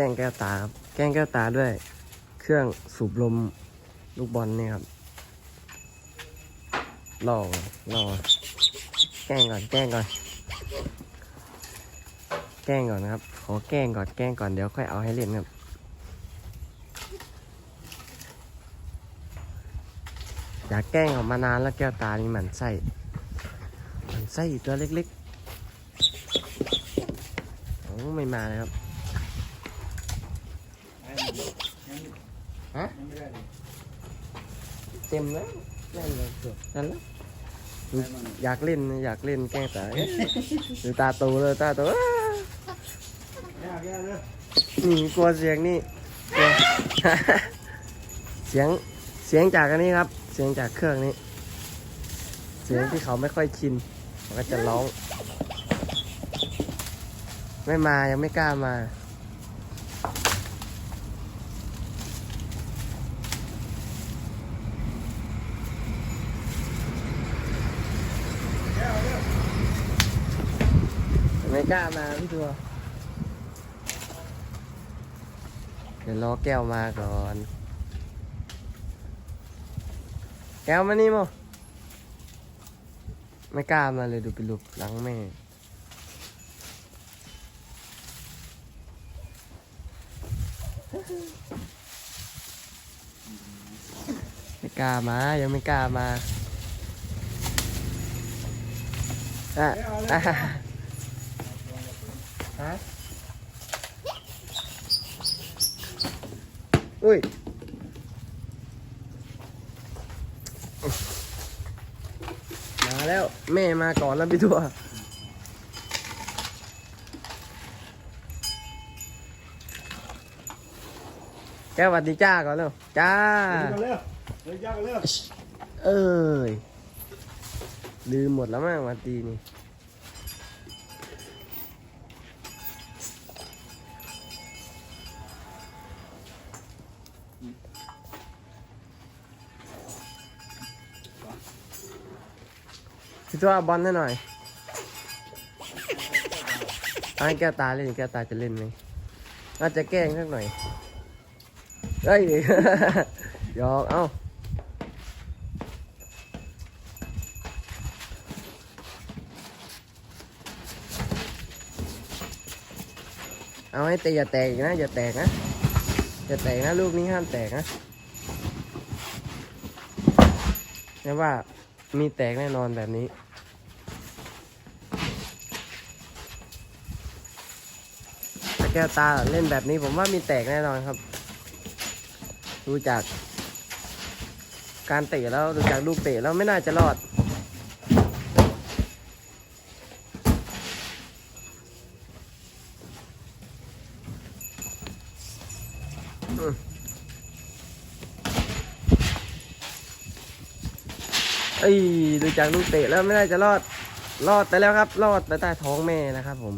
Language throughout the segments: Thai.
แกล้งแก้วตาครับ แกล้งแก้วตาด้วย เครื่องสูบลมลูกบอลเนี่ยครับรอรอแกล้งก่อน แกล้งก่อน แกล้งก่อนนะครับ ขอแกล้งก่อน แกล้งก่อน เดี๋ยวค่อยเอาให้เล่นครับ อยากแกล้งออกมานานแล้วแก้วตานี่มันไส้มันไส้ตัวเล็กๆ โอ้ไม่มาเลยครับ ฮะเต็มแล้วเล่นเลยเกือบนั่นแล้วอยากเล่นอยากเล่นแกล้งตาเอ๊ะดูตาโตเลยตาโตอ้านี่กลัวเสียงนี่กลัวเสียงเสียงจากอันนี้ครับ เสียงจากเครื่องนี้ เสียงที่เขาไม่ค่อยชินมันก็จะร้อง ไม่มายังไม่กล้ามา ไม่กล้ามาพี่ตัว เดี๋ยวรอแก้วมาก่อน แก้วมานี่โมไม่กล้ามาเลยดูไปลุกหลังแม่ไม่กล้ามา ยังไม่กล้ามาอะ ฮะอุ้ยมาแล้วแม่มาก่อนแล้วพี่ตัวแก้วสวัสดีจ้าก่อนเร็วจ้าเร็วเร็วย่างเร็ว เอ้ยลืมหมดแล้วมั้งวันตีนี่ พี่ตัวเอาบอลให้หน่อยเอาให้แก้วตาเล่นแก้วตาจะเล่นไหมน่าจะแกล้งสักหน่อยเฮ้ยหยอกเอ้าเอาให้ตีอย่าแตกอีกนะอย่าแตกนะอย่าแตกนะลูกนี้ห้ามแตกนะเนี่ยว่า มีแตกแน่นอนแบบนี้ถ้าแก้วตาเล่นแบบนี้ผมว่ามีแตกแน่นอนครับ ดูจาก การเตะแล้วดูจากลูกเตะแล้วไม่น่าจะรอด เอ้ยดูจากลูกเตะแล้วไม่น่าจะรอด รอดไปแล้วครับ รอดไปใต้ท้องแม่นะครับผม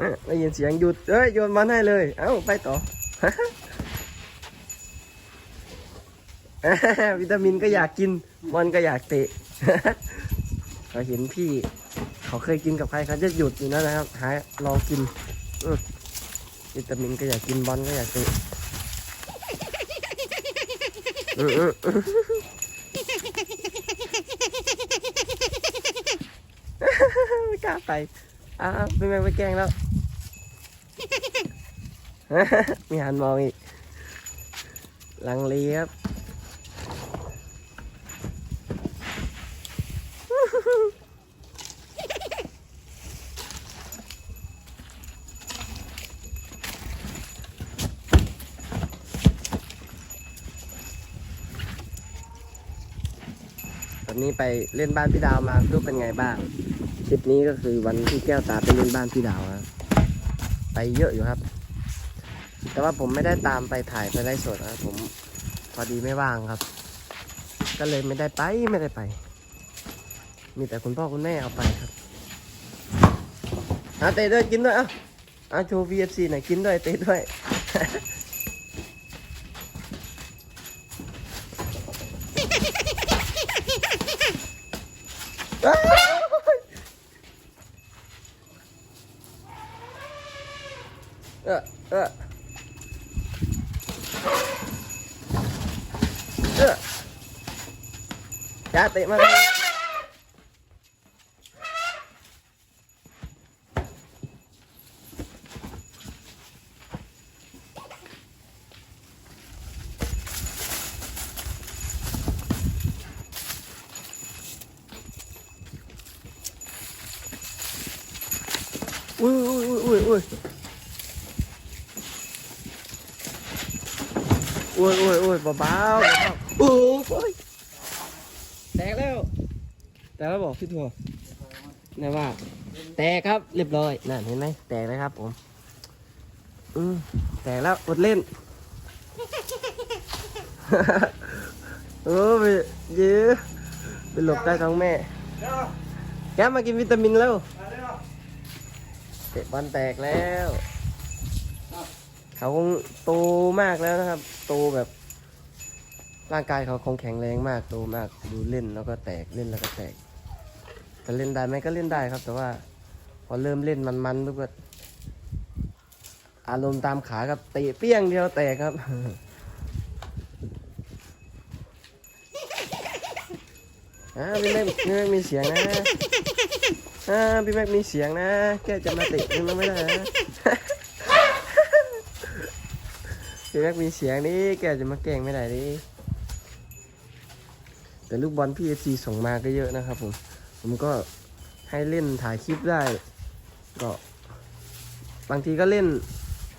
นี่ได้ยินเสียงหยุดเอ้ยโยนบอลให้เลย เอ้าไปต่อวิตามินก็อยากกินบอลก็อยากเตะเขาเห็นพี่ เขาเคยกินกับใครเขาจะหยุดอยู่นั่นนะครับหาลองกินอื วิตามินก็อยากกินบอลก็อยากเตะไม่กล้าไปอ้าวไม่แม่งไปแกล้งแล้วมีหันมองอีกลังเลครับ ตอ นี้ไปเล่นบ้านพี่ดาวมารูปเป็นไงบ้างคลิปนี้ก็คือวันที่แก้วตาไปเล่นบ้านพี่ดาวครับไปเยอะอยู่ครับ แต่ว่าผมไม่ได้ตามไปถ่ายไปไลฟ์สดนะครับผมพอดีไม่ว่างครับ ก็เลยไม่ได้ไปไม่ได้ไป มีแต่คุณพ่อคุณแม่เอาไปครับอาเตะด้วยกินด้วยเอ้าเอาโชว์ VFC หน่อยกินด้วยเตะด้วย อ้ายเออเออเออจ้าเตะมาเลยอุ้ยอุ้ย อุ้ยอุ้ยอุ้ยอุ้ยอุ้ยเบาๆเบาๆโอ้ยแตกแล้วแตกแล้วบอกพี่ทัวร์นะว่า แตกครับเรียบร้อยนั่นเห็นไหมแตกแล้วครับผมอืมแตกแล้วอดเล่นโอ้ไปเยอะไปหลบใต้ท้องแม่เดี๋ยวแกมากินวิตามินแล้วมา เตะบอลแตกแล้ว เขาคงโตมากแล้วนะครับ โตแบบ ร่างกายเขาคงแข็งแรงมากโตมากดูเล่นแล้วก็แตกเล่นแล้วก็แตกจะเล่นได้ไหมก็เล่นได้ครับ แต่ว่า พอเริ่มเล่นมันๆปุ๊บก็อารมณ์ตามขากับเตะเปี้ยงเดียวแตกครับอ่าพี่แม็กพี่แม็กมีเสียงนะ อ่าพี่แม็กมีเสียงนะ แกจะมาเตะพี่แม็กไม่ได้นะพี่แม็กมีเสียงนี่แกจะมาแกล้งไม่ได้ดิแต่ลูกบอลพี่เอซีส่งมาก็เยอะนะครับผม ผมก็ให้เล่นถ่ายคลิปได้ ก็บางทีก็เล่น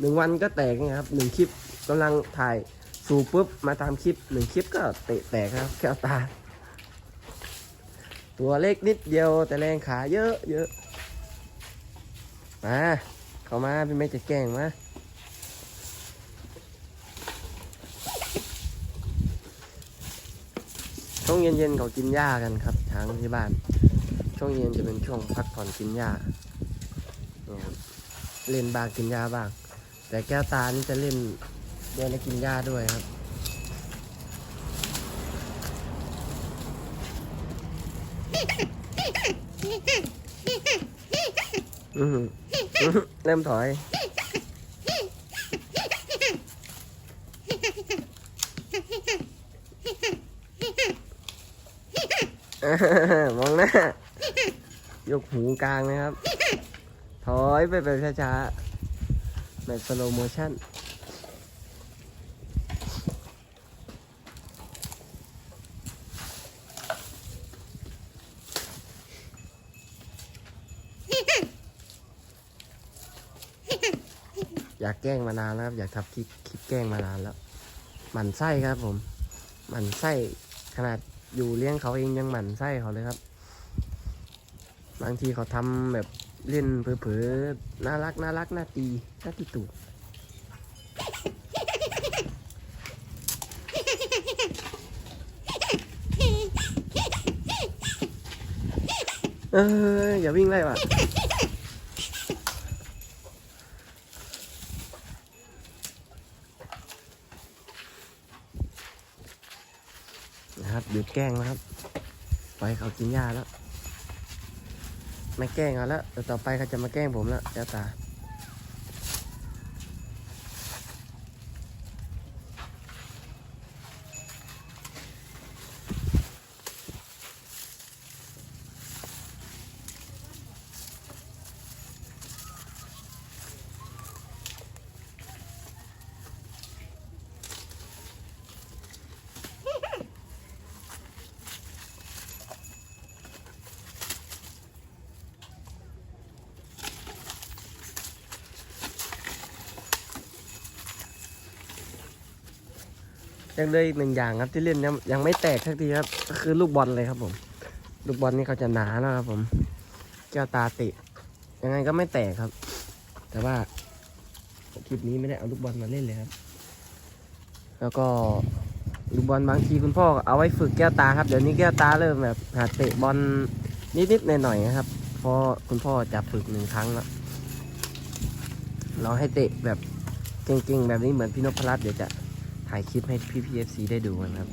หนึ่งวันก็แตกนะครับหนึ่งคลิปกำลังถ่ายสู่ปุ๊บมาตามคลิปหนึ่งคลิปก็เตะแตกครับแก้วตา ตัวเล็กนิดเดียวแต่แรงขาเยอะเยอะมาเข้ามาพี่ไม่จะแกล้งมาช่วงเย็นๆเขากินหญ้ากันครับช้างที่บ้าน ช่วงเย็นจะเป็นช่วงพักผ่อนกินหญ้าเล่นบางกินหญ้าบ้าง แต่แก้วตานี่จะเล่นเดินและกินหญ้าด้วยครับ อือหืออื้อหือ เริ่มถอย มองหน้า ยกหูกลางนะครับ ถอยไปแบบช้าๆ แบบสโลโมชั่น อยากแกล้งมานานแล้วครับอยากทำคลิปคลิปแกล้งมานานแล้วหมั่นไส้ครับ ผมหมั่นไส้ขนาดอยู่เลี้ยงเขาเองยังหมั่นไส้เขาเลยครับ บางทีเขาทำแบบเล่นเผลอๆน่ารักน่ารักน่าตีน่าตีตูดเอออย่าวิ่งไล่ว่ะ นะครับหยุด แกล้งนะครับ ปล่อยเขากินหญ้าแล้ว ไม่แกล้งเขาแล้วแต่ต่อไปเขาจะมาแกล้งผมแล้วเจ้าตา ยังเหลยอีกหนึ่งอย่างครับที่เล่นยังยังไม่แตกสักทีครับก็คือลูกบอลเลยครับผม ลูกบอลนี่เขาจะหนาแล้วครับผมแก้วตาติ ยังไงก็ไม่แตกครับ แต่ว่าคลิปนี้ไม่ได้เอาลูกบอลมาเล่นเลยครับ แล้วก็ลูกบอลบางทีคุณพ่อเอาไว้ฝึกแก้วตาครับเดี๋ยวนี้แก้วตาเริ่มแบบหัดเตะบอลนิดๆหน่อยๆนะครับเพราะคุณพ่อจะฝึกหนึ่งครั้งแล้วเราให้เตะแบบเก่งๆแบบนี้เหมือนพี่นพรัตน์เดี๋ยวจะ ถ่ายคลิปให้พี่พีเอฟซีได้ดูกันครับ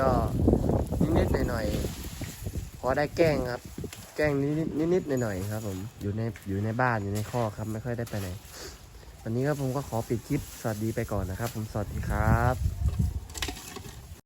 ก็นิดๆหน่อยๆพอได้แกล้งครับ แกล้งนิดๆนิดๆหน่อยๆครับ ผมอยู่ในอยู่ในบ้านอยู่ในข้อครับไม่ค่อยได้ไปไหนวันนี้ก็ผมก็ขอปิดคลิปสวัสดีไปก่อนนะครับ ผมสวัสดีครับ